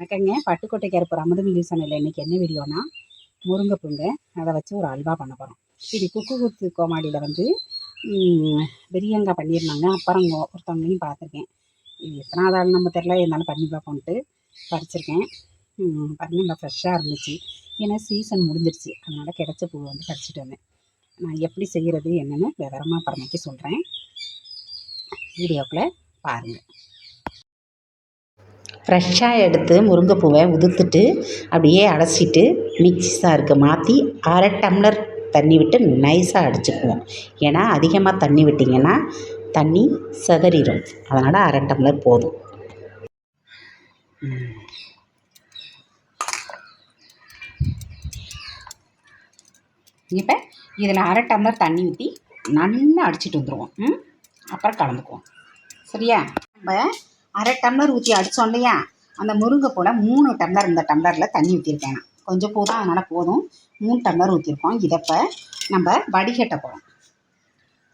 வணக்கங்க. பட்டுக்கோட்டை கருப்பூர் அமுதம் நியூஸ் சமையல் இன்றைக்கி என்ன வீடியோனா முருங்கைப்பூங்க. அதை வச்சு ஒரு அல்வா பண்ண போகிறோம் இது குக்கு குத்து கோமாடியில் வந்து ம், பெரியங்காய் பண்ணியிருந்தாங்க. அப்புறம் ஒருத்தவங்களையும் பார்த்துருக்கேன். இது எத்தனாவது ஆள் நம்ம தெரில இருந்தாலும் பண்ணி பார்ப்போன்ட்டு பறிச்சிருக்கேன். ம், நல்லா ஃப்ரெஷ்ஷாக இருந்துச்சு. ஏன்னா சீசன் முடிஞ்சிருச்சு. அதனால் கிடச்ச பூ வந்து பறிச்சிட்டு வந்தேன். நான் எப்படி செய்கிறது என்னென்னு விவரமாக அப்புறமேக்கு சொல்கிறேன் வீடியோக்குள்ளே பாருங்கள் ஃப்ரெஷ்ஷாக எடுத்து முருங்கைப்பூவை உதுத்துட்டு அப்படியே அலசிட்டு மிக்ஸி சாருக்கு மாற்றி அரை டம்ளர் தண்ணி விட்டு நைஸாக அடிச்சுக்குவோம். ஏன்னா அதிகமாக தண்ணி விட்டிங்கன்னா தண்ணி சிதறிடும். அதனால் அரை டம்ளர் போதும். இப்போ இதில் அரை டம்ளர் தண்ணி ஊற்றி நல்லா அடிச்சிட்டு வந்துடுவோம். ம்? அப்புறம் கலந்துக்குவோம். சரியா? நம்ம அரை டம்ளர் ஊற்றி அடித்தோம் இல்லையா அந்த முருங்கை போல் மூணு டம்ளர் இந்த டம்ளரில் தண்ணி ஊற்றிருக்கேன் நான் கொஞ்சம் தான் அதனால் போதும். மூணு டம்ளர் ஊற்றிருக்கோம் இதை இப்போ நம்ம வடிகட்ட போகிறோம்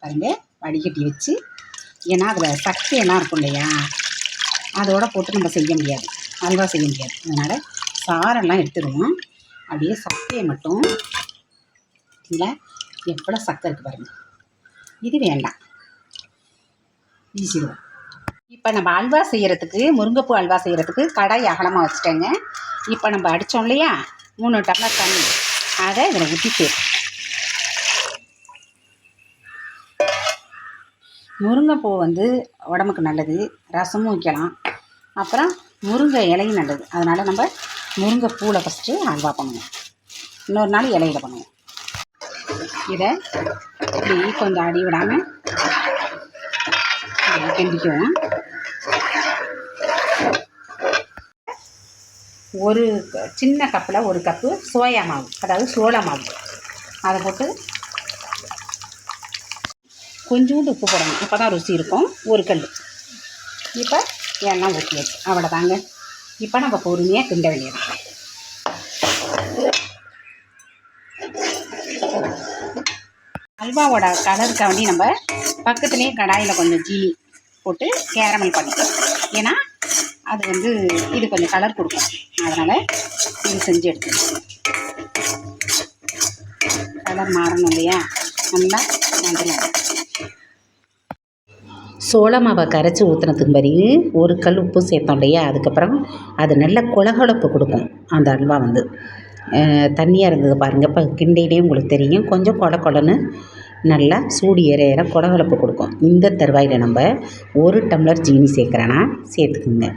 பாருங்க வடிகட்டி வச்சு ஏன்னா அதில் சக்கையெல்லாம் இருக்கும் இல்லையா? அதோட போட்டு நம்ம செய்ய முடியாது. அல்வா செய்ய முடியாது. அதனால் சாரெல்லாம் எடுத்துடுவோம் அப்படியே சக்கையை மட்டும் இல்லை எவ்வளோ சக்கை இருக்குது பாருங்கள் இது வேண்டாம். வீசிடுவோம் இப்போ நம்ம அல்வா செய்கிறதுக்கு முருங்கைப்பூ அல்வா செய்கிறதுக்கு கடாய் அகலமாக வச்சுட்டேங்க. இப்போ நம்ம அடித்தோம் இல்லையா? மூணு டம்ளர் தண்ணி. அதை இதில் ஊற்றி சேர்த்து முருங்கைப்பூ வந்து உடம்புக்கு நல்லது ரசமும் வைக்கலாம். அப்புறம் முருங்கை இலையும் நல்லது. அதனால் நம்ம முருங்கை பூவில் ஃபஸ்ட்டு அல்வா பண்ணுவோம். இன்னொரு நாள் இலையில பண்ணுவோம். இதை இப்படி கொஞ்சம் அடி விடாமல் கிண்டிக்குவோம். ஒரு சின்ன கப்பில் ஒரு கப்பு சோயா மாவு அதாவது சோள மாவு. அதை போட்டு கொஞ்சோண்டு உப்பு போடணும். அப்போ தான் ருசி இருக்கும். ஒரு கல் இப்போ எண்ணெய் ஊற்றியாச்சு அவ்வளோதாங்க இப்போ நம்ம பொறுமையாக கிண்ட வேண்டியது. அல்வாவோட கலருக்காண்டி நம்ம பக்கத்துலேயே கடாயில் கொஞ்சம் ஜீனி போட்டு கேரமல் பண்ணிக்கலாம். ஏன்னா அது வந்து இது கொஞ்சம் கலர் கொடுக்கும் அதனால் இது செஞ்சு எடுத்துக்கலாம். கலர் மாறணும் இல்லையா? நல்லா மஞ்சள் சோள மாவை கரைச்சி ஊற்றுனதுக்கு பிறகு ஒரு கல் உப்பு சேர்த்தோம் இல்லையா? அதுக்கப்புறம் அது நல்ல குளகுழப்பு கொடுக்கும். அந்த அல்வா வந்து. தண்ணியாக இருந்தது பாருங்கள் இப்போ கிண்டையிலேயே உங்களுக்கு தெரியும். கொஞ்சம் கொல கொலன்னு நல்லா சூடு ஏற ஏற குளகுழப்பு கொடுக்கும். இந்த தருவாயில் நம்ம ஒரு டம்ளர் ஜீனி சேர்க்குறேன்னா சேர்த்துக்குங்க.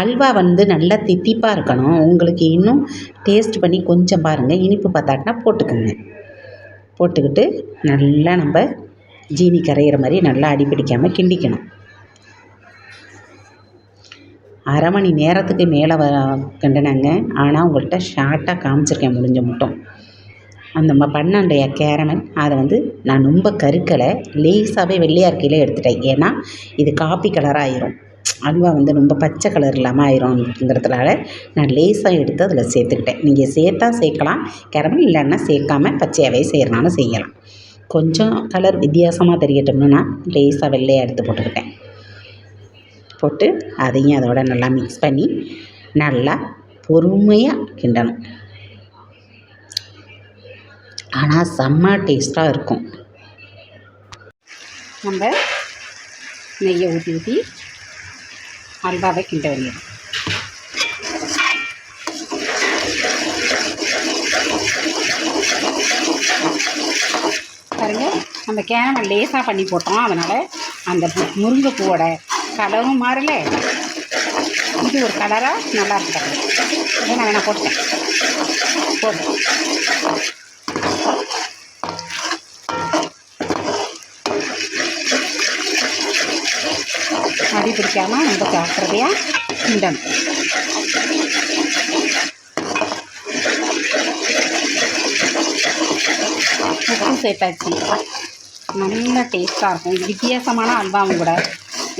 அல்வா வந்து நல்லா தித்திப்பாக இருக்கணும். உங்களுக்கு இன்னும் டேஸ்ட் பண்ணி கொஞ்சம் பாருங்கள் இனிப்பு பார்த்தாட்டினா போட்டுக்கோங்க. போட்டுக்கிட்டு நல்லா நம்ம ஜீனி கரையிற மாதிரி நல்லா அடிப்பிடிக்காமல் கிண்டிக்கணும். அரை மணி நேரத்துக்கு மேலே வ கிண்டினாங்க. ஆனால் உங்கள்கிட்ட ஷார்ட்டாக காமிச்சிருக்கேன். முடிஞ்ச மட்டும். அந்த ம பண்ணண்டைய கேரமல் அதை வந்து நான் ரொம்ப கருக்கலை லேசாகவே வெள்ளையாக இருக்கையில் எடுத்துட்டேன். ஏன்னா இது காப்பி கலராக ஆயிரும். அல்வா வந்து ரொம்ப பச்சை கலர் இல்லாமல் ஆயிரும்ங்கிறதுனால நான் லேசாக எடுத்து அதில் சேர்த்துக்கிட்டேன். நீங்கள் சேர்த்தா சேர்க்கலாம் கேரமல் இல்லைன்னா சேர்க்காம பச்சையாகவே செய்கிறனாலும் செய்யலாம். கொஞ்சம் கலர் வித்தியாசமாக தெரியட்டும்னு நான் லேசாக வெள்ளையாக எடுத்து போட்டுக்கிட்டேன். போட்டு அதையும் அதோட நல்லா மிக்ஸ் பண்ணி நல்லா பொறுமையாக கிண்டணும். ஆனால் செம்ம டேஸ்ட்டாக இருக்கும். நம்ம நெய்யை ஊற்றி ஊற்றி அல்வாவை கிண்ட வேண்டியது. பாருங்க நம்ம கேரமல் லேசாக பண்ணி போட்டோம். அதனால் அந்த முருங்கைப்பூவோட கலரும் மாறல. இது ஒரு கலராக நல்லா இருக்கு நான் வேணால் போட்டேன் போட்டேன் அடி பிடிக்காம ரொம்ப ஜாக்கிரதையாக கிண்டணும் உப்பு சேர்த்தாச்சு. நல்ல டேஸ்ட்டாக இருக்கும். வித்தியாசமான அல்வாவும் கூட.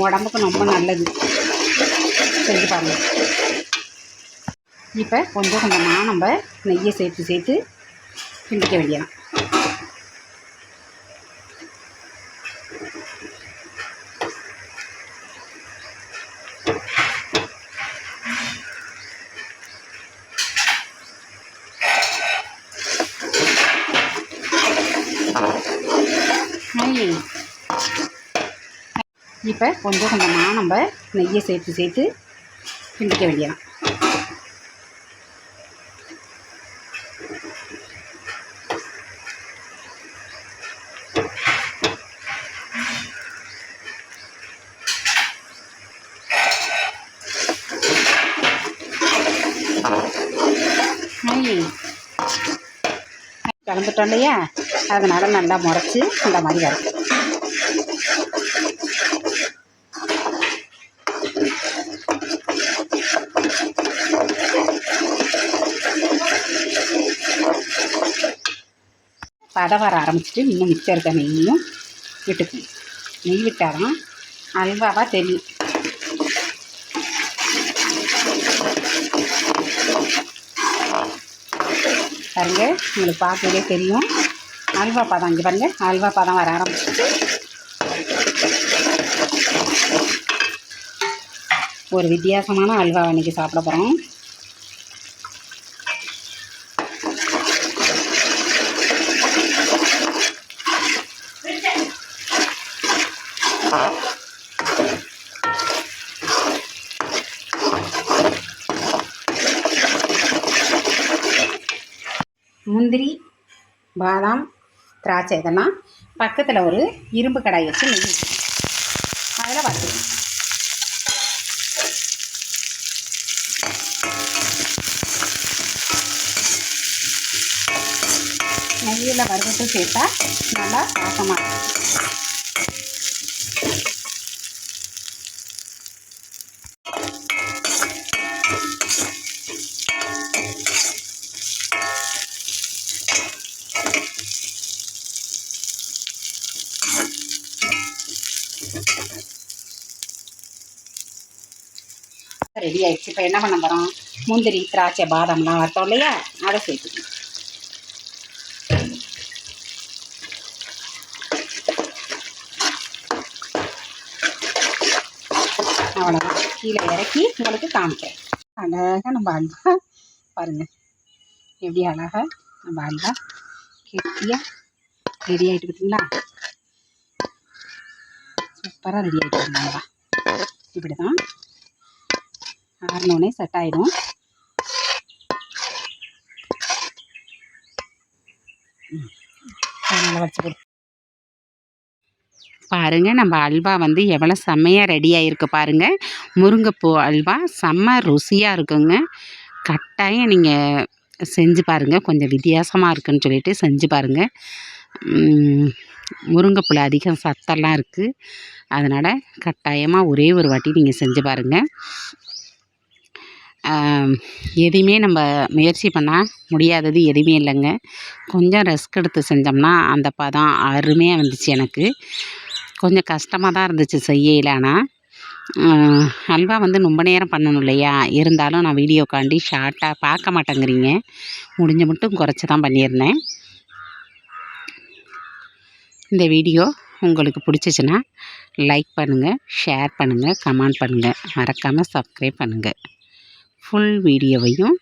உடம்புக்கு ரொம்ப நல்லது. செஞ்சு பாருங்கள் இப்போ கொஞ்சம் கொஞ்சமாக நம்ம நெய்யை சேர்த்து சேர்த்து கிண்டிக்க வேண்டியதான் இப்போ கொஞ்சம் கொஞ்சமாக நம்ம நெய்யை சேர்த்து சேர்த்து கிண்டிக்க வேண்டியதான் நெய் கலந்துட்டோம் இல்லையா? அதனால் நல்லா முறைச்சி இந்த மாதிரி வரும் பதை வர ஆரம்பிச்சிட்டு இன்னும் மிச்சம் இருக்க நெய்யும் விட்டுக்கணும். நெய் விட்டால் தான் அல்வாவாக தெரியும். பாருங்க உங்களுக்கு பார்க்கவே தெரியும். அல்வா பதம் இங்கே பாருங்க. அல்வா பதம் வர ஆரம்பிச்சிட்டு ஒரு வித்தியாசமான அல்வா அன்றைக்கி சாப்பிட போகிறோம் முந்திரி பாதாம் திராட்சை இதெல்லாம் பக்கத்தில் ஒரு இரும்பு கடாய் வச்சு நெய் அதில் வறுத்துக்கணும் நெய்யில் வறுத்து சேர்த்தா நல்லா வாசமாக இருக்கும். ரெடி ஆயிடுச்சு இப்போ என்ன பண்ண போகிறோம் முந்திரி திராட்சை பாதாம்லாம் வறுத்தோம் இல்லையா? அதை சேர்த்துக்கணும். அவ்வளோதான் கீழே இறக்கி உங்களுக்கு காமிக்கிறேன். அழகாக நம்ம அல்வா பாருங்கள் எப்படி அழகாக நம்ம அல்வா கெட்டியாக ரெடி ஆகிட்டு பார்த்தீங்களா சூப்பராக ரெடி ஆகிட்டு இருந்தாங்களா இப்படி தான் ஆறினோடனே செட் ஆகிடும் கொடு. பாருங்கள் நம்ம அல்வா வந்து எவ்வளோ செம்மையாக ரெடி ஆகிருக்கு பாருங்கள் முருங்கைப்பூ அல்வா செம்ம ருசியாக இருக்குங்க. கட்டாயம் நீங்கள் செஞ்சு பாருங்கள் கொஞ்சம் வித்தியாசமாக இருக்குன்னு சொல்லிட்டு செஞ்சு பாருங்கள் முருங்கைப்பூல அதிகம் சத்தெல்லாம் இருக்குது அதனால் கட்டாயமாக ஒரே ஒரு வாட்டி நீங்கள் செஞ்சு பாருங்கள் எதையுமே நம்ம முயற்சி பண்ணால் முடியாதது எதுவுமே இல்லைங்க. கொஞ்சம் ரெஸ்க் எடுத்து செஞ்சோம்னா அந்த பதம் அருமையாக வந்துச்சு எனக்கு. கொஞ்சம் கஷ்டமாக தான் இருந்துச்சு செய்யல ஆனால் அல்வா வந்து ரொம்ப நேரம் பண்ணணும் இல்லையா? இருந்தாலும் நான் வீடியோக்காண்டி ஷார்ட்டாக பார்க்க மாட்டேங்கிறீங்க. முடிஞ்ச மட்டும் குறைச்சி தான் பண்ணியிருந்தேன். இந்த வீடியோ உங்களுக்கு பிடிச்சிச்சின்னா லைக் பண்ணுங்கள் ஷேர் பண்ணுங்கள் கமெண்ட் பண்ணுங்கள் மறக்காமல் சப்ஸ்கிரைப் பண்ணுங்கள் ஃபுல் வீடியோவையும்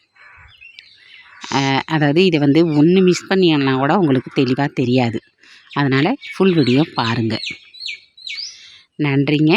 அதாவது இதை வந்து ஒன்று மிஸ் பண்ணினா கூட உங்களுக்கு தெளிவாக தெரியாது. அதனால் ஃபுல் வீடியோ பாருங்கள் நன்றிங்க.